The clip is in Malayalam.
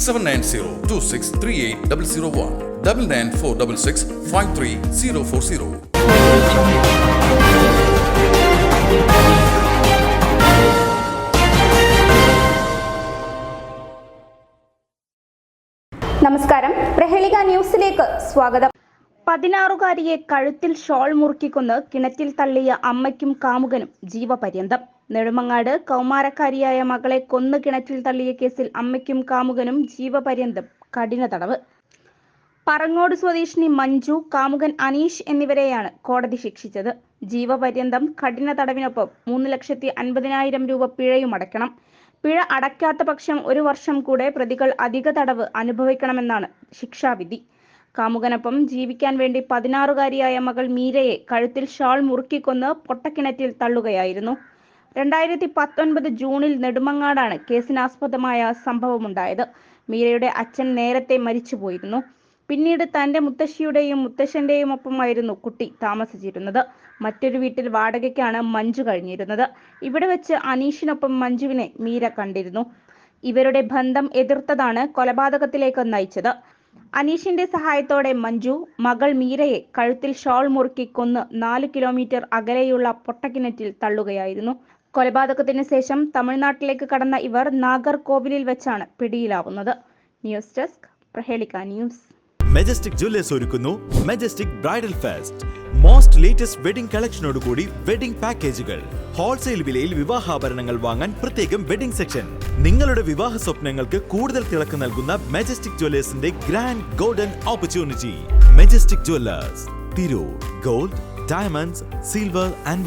Seven nine zero two six three eight double zero one double nine four double six five three zero four zero നമസ്കാരം. പ്രഹേളിക ന്യൂസിലേക്ക് സ്വാഗതം. പതിനാറുകാരിയെ കഴുത്തിൽ ഷോൾ മുറുക്കിക്കൊന്ന് കിണറ്റിൽ തള്ളിയ അമ്മയ്ക്കും കാമുകനും ജീവപര്യന്തം. നെടുമങ്ങാട് കൗമാരക്കാരിയായ മകളെ കൊന്നു കിണറ്റിൽ തള്ളിയ കേസിൽ അമ്മയ്ക്കും കാമുകനും ജീവപര്യന്തം. കഠിന തടവ്. പറങ്ങോട് സ്വദേശിനി മഞ്ജു കാമുകൻ അനീഷ് എന്നിവരെയാണ് കോടതി ശിക്ഷിച്ചത്. ജീവപര്യന്തം കഠിന തടവിനൊപ്പം മൂന്ന് ലക്ഷത്തി അൻപതിനായിരം രൂപ പിഴയും അടയ്ക്കണം. പിഴ അടയ്ക്കാത്ത പക്ഷം ഒരു വർഷം കൂടെ പ്രതികൾ അധിക തടവ് അനുഭവിക്കണമെന്നാണ് ശിക്ഷാവിധി. കാമുകനൊപ്പം ജീവിക്കാൻ വേണ്ടി പതിനാറുകാരിയായ മകൾ മീരയെ കഴുത്തിൽ ഷാൾ മുറുക്കിക്കൊന്ന് പൊട്ടക്കിണറ്റിൽ തള്ളുകയായിരുന്നു. രണ്ടായിരത്തി പത്തൊൻപത് ജൂണിൽ നെടുമങ്ങാടാണ് കേസിനാസ്പദമായ സംഭവമുണ്ടായത്. മീരയുടെ അച്ഛൻ നേരത്തെ മരിച്ചുപോയിരുന്നു. പിന്നീട് തന്റെ മുത്തശ്ശിയുടെയും മുത്തശ്ശന്റെയും ഒപ്പമായിരുന്നു കുട്ടി താമസിച്ചിരുന്നത്. മറ്റൊരു വീട്ടിൽ വാടകയ്ക്കാണ് മഞ്ജു കഴിഞ്ഞിരുന്നത്. ഇവിടെ വെച്ച് അനീഷിനൊപ്പം മഞ്ജുവിനെ മീര കണ്ടിരുന്നു. ഇവരുടെ ബന്ധം എതിർത്തതാണ് കൊലപാതകത്തിലേക്ക് നയിച്ചത്. അനീഷിന്റെ സഹായത്തോടെ മഞ്ജു മകൾ മീരയെ കഴുത്തിൽ ഷോൾ മുറുക്കി കൊന്ന് നാല് കിലോമീറ്റർ അകലെയുള്ള പൊട്ടക്കിണറ്റിൽ തള്ളുകയായിരുന്നു. കൊലപാതകത്തിന് ശേഷം തമിഴ്നാട്ടിലേക്ക് കടന്ന ഇവർ നാഗർകോവിലിൽ വെച്ചാണ് പിടിയിലാവുന്നത്. News desk Prahelika news. Majestic Jewellers ഒരുക്കുന്നു. Majestic bridal fest most latest wedding കളക്ഷനോടുകൂടി wedding പാക്കേജുകൾ ഹോൾസെയിൽ വിലയിൽ വിവാഹാഭരണങ്ങൾ വാങ്ങാൻ പ്രത്യേകം വെഡിംഗ് സെക്ഷൻ നിങ്ങളുടെ വിവാഹ സ്വപ്നങ്ങൾക്ക് കൂടുതൽ തിളക്കം നൽകുന്ന Majestic ജ്വല്ലേഴ്സിന്റെ grand golden opportunity Majestic Jewellers Tirur gold diamonds silver and